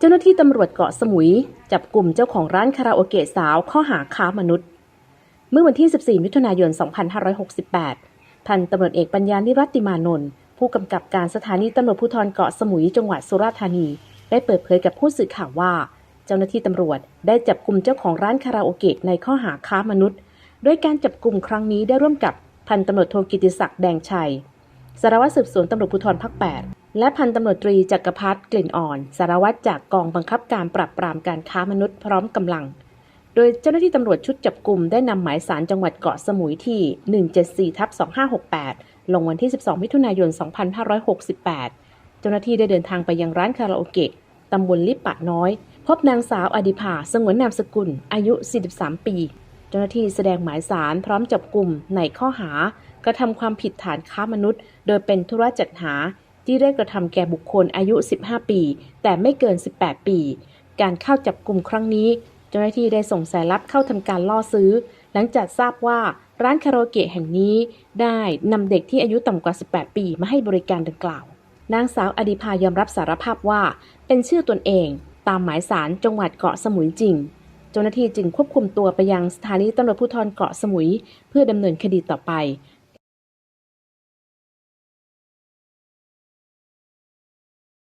เจ้าหน้าที่ตำรวจเกาะสมุย จับกลุ่มเจ้าของร้านคาราโอเกะสาวข้อหาค้ามนุษย์ เมื่อวันที่ 14 มิถุนายน 2568 พันตำรวจเอกปัญญานิรัติมานนท์ผู้กำกับการสถานีตำรวจภูธรเกาะสมุยจังหวัดสุราษฎร์ธานี ได้เปิดเผยกับผู้สื่อข่าวว่า เจ้าหน้าที่ตำรวจได้จับกลุ่มเจ้าของร้านคาราโอเกะในข้อหาค้ามนุษย์ โดยการจับกลุ่มครั้งนี้ได้ร่วมกับพันตำรวจโทกิติศักดิ์แดงชัยสารวัตรสืบสวนตำรวจภูธรภาค8 และพันตำรวจตรีจักรพัฒน์กลิ่นอ่อน สารวัตรจากกองบังคับการปราบปรามการค้ามนุษย์พร้อมกำลัง โดยเจ้าหน้าที่ตำรวจชุดจับกลุ่มได้นำหมายสารจังหวัดเกาะสมุยที่ 174ทับ2568 ลงวันที่ 12 มิถุนายน 2568 เจ้าหน้าที่ได้เดินทางไปยังร้านคาราโอเกะตำบลลิปปะน้อย พบนางสาวอดิภาสงวนนามสกุล อายุ 43 ปี เจ้าหน้าที่แสดงหมายสารพร้อมจับกลุ่มในข้อหากระทำความผิดฐานค้ามนุษย์ โดยเป็นธุระจัดหา ที่ได้กระทำแก่บุคคลอายุ 15 ปี แต่ไม่เกิน 18 ปี การเข้าจับกลุ่มครั้งนี้ เจ้าหน้าที่ได้ส่งสายลับเข้าทำการล่อซื้อ หลังจากทราบว่าร้านคาราโอเกะแห่งนี้ ได้นำเด็กที่อายุต่ำกว่า 18 ปีมาให้บริการดังกล่าว นางสาวอดิภายอมรับสารภาพว่า เป็นชื่อตนเอง ตามหมายสารจังหวัดเกาะสมุยจริง เจ้าหน้าที่จึงควบคุมตัวไปยังสถานีตำรวจภูธรเกาะสมุย เพื่อดำเนินคดีต่อไป